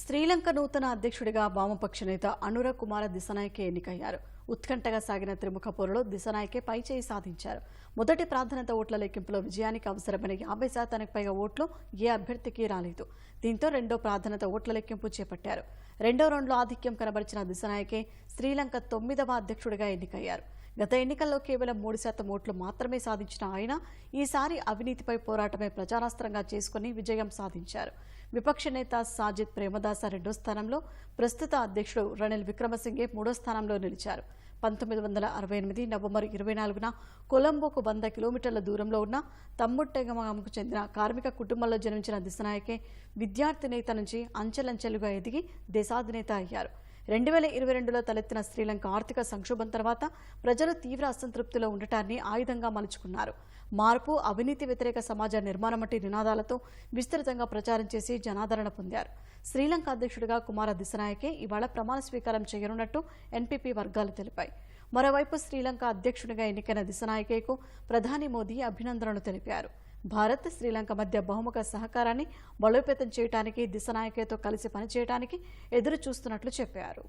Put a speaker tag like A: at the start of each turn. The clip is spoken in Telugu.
A: శ్రీలంక నూతన అధ్యక్షుడిగా వామపక్ష నేత అనుర కుమార దిశనాయకే ఎన్నికయ్యారు. ఉత్కంఠగా సాగిన త్రిముఖ పోరులో దిశనాయకే పైచేయి సాధించారు. మొదటి ప్రాధాన్యత ఓట్ల లెక్కింపులో విజయానికి అవసరమైన యాభై శాతానికి పైగా ఓట్లు ఏ అభ్యర్థికి రాలేదు. దీంతో రెండో ప్రాధాన్యత ఓట్ల లెక్కింపు చేపట్టారు. రెండో రౌండ్లో ఆధిక్యం కనబరిచిన దిశనాయకే శ్రీలంక తొమ్మిదవ అధ్యక్షుడిగా ఎన్నికయ్యారు. గత ఎన్నికల్లో కేవలం మూడు శాతం ఓట్లు మాత్రమే సాధించిన ఆయన ఈసారి అవినీతిపై పోరాటమే ప్రచారాస్త్రంగా చేసుకుని విజయం సాధించారు. విపక్ష నేత సాజిద్ ప్రేమదాస రెండో స్థానంలో ప్రస్తుత అధ్యక్షుడు రణిల్ విక్రమసింఘే మూడో స్థానంలో నిలిచారు. పంతొమ్మిది వందల అరవై ఎనిమిది నవంబర్ ఇరవై నాలుగున కొలంబోకు వంద కిలోమీటర్ల దూరంలో ఉన్న తమ్ముట్టెగమకు చెందిన కార్మిక కుటుంబంలో జన్మించిన దిశనాయకే విద్యార్థి నేత నుంచి అంచెలంచెలుగా ఎదిగి దేశాధినేత అయ్యారు. రెండు వేల ఇరవై రెండులో తలెత్తిన శ్రీలంక ఆర్థిక సంక్షోభం తర్వాత ప్రజలు తీవ్ర అసంతృప్తిలో ఉండటాన్ని ఆయుధంగా మలుచుకున్నారు. మార్పు అవినీతి వ్యతిరేక సమాజ నిర్మాణం వంటి నినాదాలతో విస్తృతంగా ప్రచారం చేసి జనాదరణ పొందారు. శ్రీలంక అధ్యక్షుడిగా కుమార దిశనాయకే ఇవాళ ప్రమాణ స్వీకారం చేయనున్నట్టు ఎన్పీపీ వర్గాలు తెలిపాయి. మరోవైపు శ్రీలంక అధ్యక్షుడిగా ఎన్నికైన దిశనాయకేకు ప్రధాని మోదీ అభినందనలు తెలిపారు. భారత్ శ్రీలంక మధ్య బహుముఖ సహకారాన్ని బలోపేతం చేయడానికి దిశనాయకేతో కలిసి పనిచేయడానికి ఎదురు చూస్తున్నట్లు చెప్పారు.